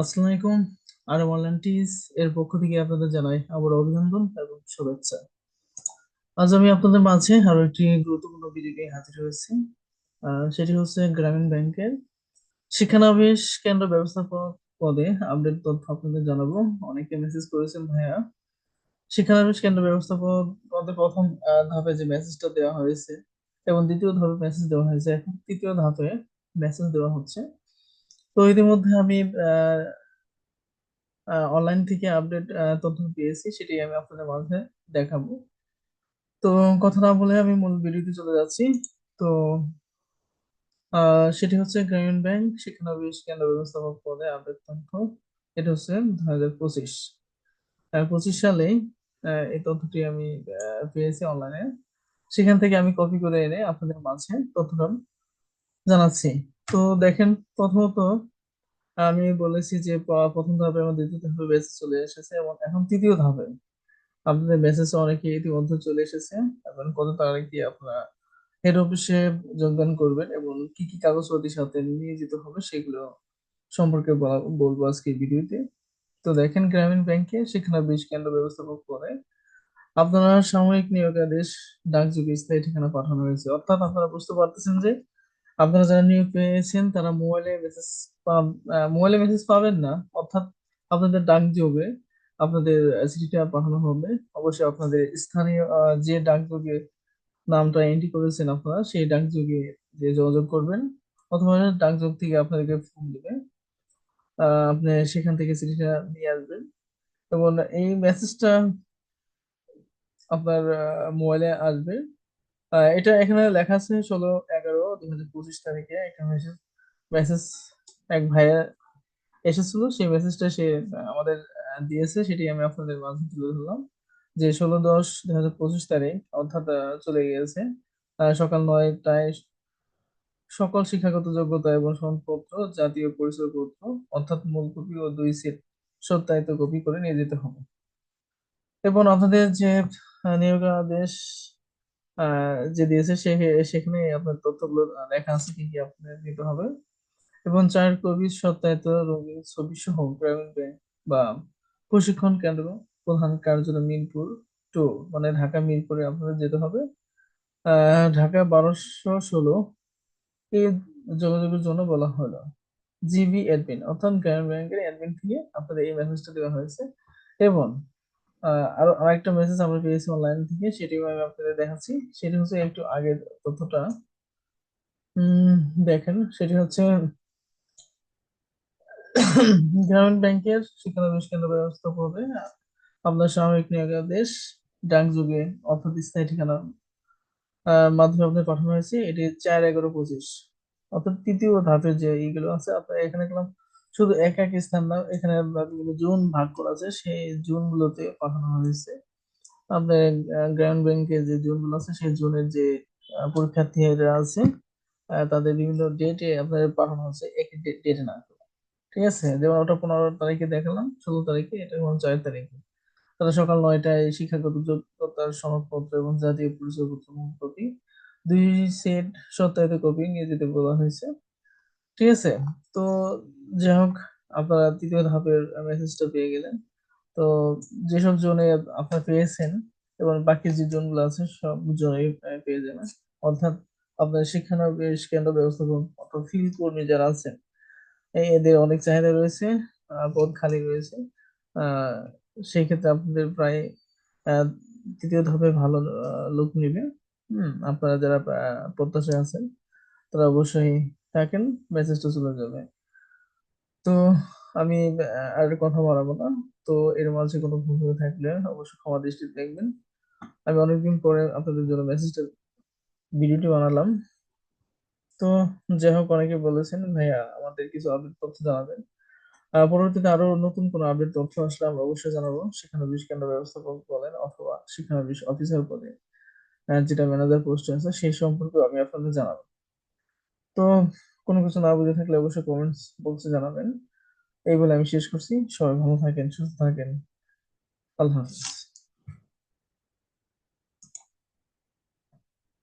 আসসালামু আলাইকুম আর ওয়ালান্টিস এর পক্ষ থেকে আপনাদের জানাই আবার অভিনন্দন এবং শুভেচ্ছা। আজ আমি আপনাদের মাঝে আরও একটি গুরুত্বপূর্ণ ভিডিও হাজির হয়েছি। সেটি হচ্ছে গ্রামীণ ব্যাংকের শিক্ষানবিশ কেন্দ্র ব্যবস্থাপক পদে আপডেট তথ্য আপনাদের জানাব। অনেকে মেসেজ করেছেন ভাইয়া। শিক্ষানবিশ কেন্দ্র ব্যবস্থাপক পদে প্রথম ধাপে যে মেসেজটা দেওয়া হয়েছে এবং দ্বিতীয় ধাপে মেসেজ দেওয়া হয়েছে, এখন তৃতীয় ধাপে মেসেজ দেওয়া হচ্ছে। তো ইতিমধ্যে আমি অনলাইন থেকে আপডেট তথ্য পেয়েছি, সেটি আমি আপনাদের মাঝে দেখাবো। তো কথা না বলে আমি মূল ভিডিওতে চলে যাচ্ছি। তো সেটি হচ্ছে গ্রামীণ ব্যাংক শিক্ষানবিশ কেন্দ্র ব্যবস্থাপক পদে আপডেট তথ্য। এটা হচ্ছে দুই হাজার পঁচিশ। পঁচিশ সালে এই তথ্যটি আমি পেয়েছি অনলাইনে সেখান থেকে আমি কপি করে এনে আপনাদের মাঝে তথ্যটা জানাচ্ছি। তো দেখেন প্রথমত আমি বলেছি যে প্রথম ধাপে এবং দ্বিতীয় ধাপে মেসেজ চলে এসেছে এবং এখন তৃতীয় ধাপে। আপনাদের মেসেজ অনেকে ইতিমধ্যে চলে এসেছে। এবং কত তারিখে আপনারা হেড অফিসে যোগদান করবেন এবং কি কি কাগজপত্রের সাথে নিয়ে যেতে হবে সেগুলো সম্পর্কে বলা, বলব আজকে ভিডিওতে। তো দেখেন, গ্রামীণ ব্যাংকে শিক্ষানবিশ কেন্দ্র ব্যবস্থাপক পদে আপনারা সাময়িক নিয়োগাদেশ ডাকযোগে স্থায়ী ঠিকানা পাঠানো হয়েছে। অর্থাৎ আপনারা বুঝতে পারতেছেন যে আপনারা যারা নিয়োগ পেয়েছেন, তারা মোবাইলে মেসেজ মোবাইলে মেসেজ পাবেন না। অর্থাৎ আপনাদের ডাক ডাকযোগে আপনাদের চিঠিটা পাঠানো হবে। অবশ্যই আপনাদের স্থানীয় যে ডাকযোগে নামটা এন্ট্রি করেছেন আপনারা, সেই ডাক ডাকযোগে যে যোগাযোগ করবেন। অথবা ডাকযোগ থেকে আপনাদেরকে ফোন দিবে। আপনি সেখান থেকে চিঠিটা নিয়ে আসবেন। এবং এই মেসেজটা আপনার মোবাইলে আসবে। এটা এখানে লেখা আছে ষোলো দুই হাজার পঁচিশ তারিখে একটা মেসেজ মেসেজ এক ভাইয়া এসেছিল। সেই মেসেজটা সে আমাদের দিয়েছে। সেটি আমি আপনাদের মাঝে তুলে ধরলাম যে ষোলো দশ দুই হাজার পঁচিশ তারিখ অর্থাৎ চলে গিয়েছে। সকাল নয়টায় সকল শিক্ষাগত যোগ্যতা এবং সনদপত্র জাতীয় পরিচয়পত্র অর্থাৎ মূল কপি ও দুই সেট সত্যায়িত কপি করে নিয়ে যেতে হবে। এবং আপনাদের যে নিয়োগ আহ, যে দিয়েছে, সে সেখানে আপনার তথ্যগুলো লেখা আছে কি কি আপনাদের নিতে হবে। এবং চার কবি সত্যায়িত রঙিন ছবি সহ গ্রামীণ ব্যাংক বা প্রশিক্ষণ কেন্দ্র প্রধান কার্যালয় মিরপুর টু মানে ঢাকা মিরপুরে আপনাদের যেতে হবে। ঢাকা বারোশো ষোলো এই যোগাযোগের জন্য বলা হলো। জিবি অ্যাডমিন, অর্থাৎ গ্রামীণ ব্যাংকের অ্যাডমিন থেকে আপনাদের এই মেসেজটা দেওয়া হয়েছে। এবং আরও আরেকটা মেসেজ আমরা পেয়েছি অনলাইন থেকে সেটিও আমি আপনাদের দেখাচ্ছি। সেটি হচ্ছে একটু আগের তথ্যটা। দেখেন, সেটি হচ্ছে গ্রামীণ ব্যাংকের শিক্ষানবিশ কেন্দ্র ব্যবস্থা ব্যবস্থাপকে আপনার সাময়িক নিয়োগাদেশ ডাকযোগে অর্থাৎ স্থায়ী ঠিকানা মাধ্যমে আপনাদের পাঠানো হয়েছে। এটি চার এগারো পঁচিশ। অর্থাৎ তৃতীয় ধাপে যে এইগুলো আছে, আপনার এখানে দেখলাম শুধু এক এক স্থান না, এখানে জোন ভাগ করা আছে, সেই জোন গুলোতে পাঠানো হয়েছে। আপনার গ্রামীণ ব্যাংকের যে জোনগুলো আছে, সেই জোনের যে পরীক্ষার্থীরা আছে তাদের বিভিন্ন ডেটে আপনাদের পাঠানো হচ্ছে একই ডেটে না। ঠিক আছে? যেমন ওটা পনেরো তারিখে দেখালাম, ষোলো তারিখে, এটা যেমন চার তারিখে। তারা সকাল নয়টায় শিক্ষাগত যোগ্যতার সনদপত্র এবং জাতীয় পরিচয়পত্র কপি, দুই সেট সত্যায়িত কপি নিয়ে যেতে বলা হয়েছে। ঠিক আছে? তো যাই হোক, আপনারা তৃতীয় ধাপের মেসেজটা পেয়ে গেলেন। তো যেসব জোনে আপনারা পেয়েছেন এবং বাকি যে জোনগুলো আছে, সব জোনেই পেয়ে যাবেন। অর্থাৎ আপনার শিক্ষানবিশ কেন্দ্র ব্যবস্থাপক অর্থাৎ ফিল্ড কর্মী যারা আছেন এদের অনেক চাহিদা রয়েছে পদ খালি রয়েছে। সেই ক্ষেত্রে আপনাদের প্রায় তৃতীয় ধাপে ভালো লোক নিবে। হুম, আপনারা যারা প্রত্যাশায় আছেন, তারা অবশ্যই থাকেন মেসেজটা চলে যাবে। তো আমি আর কথা বাড়াবো না। তো এর মাঝে কোনো ভুল হয়ে থাকলে অবশ্যই ক্ষমা দৃষ্টিতে দেখবেন। আমি অনেকদিন পরে আপনাদের জন্য মেসেজটা ভিডিওটি বানালাম। তো যাই হোক, অনেকে বলেছেন, ভাইয়া, আমাদের কিছু আপডেট তথ্য জানাবেন। পরবর্তীতে আরও নতুন কোনো আপডেট তথ্য আসলে আমরা অবশ্যই জানাব। সেখানে শিক্ষানবিশ কেন্দ্র ব্যবস্থাপক বলেন অথবা সেখানে শিক্ষানবিশ অফিসার পদে যেটা ম্যানেজার পোস্ট আছে সেই সম্পর্কে আমি আপনাদের জানাব। তো কোনো কিছু না বুঝে থাকলে অবশ্যই কমেন্টস বক্সে জানাবেন। এই বলে আমি শেষ করছি। সবাই ভালো থাকেন, সুস্থ থাকেন। আল্লাহ হাফিজ।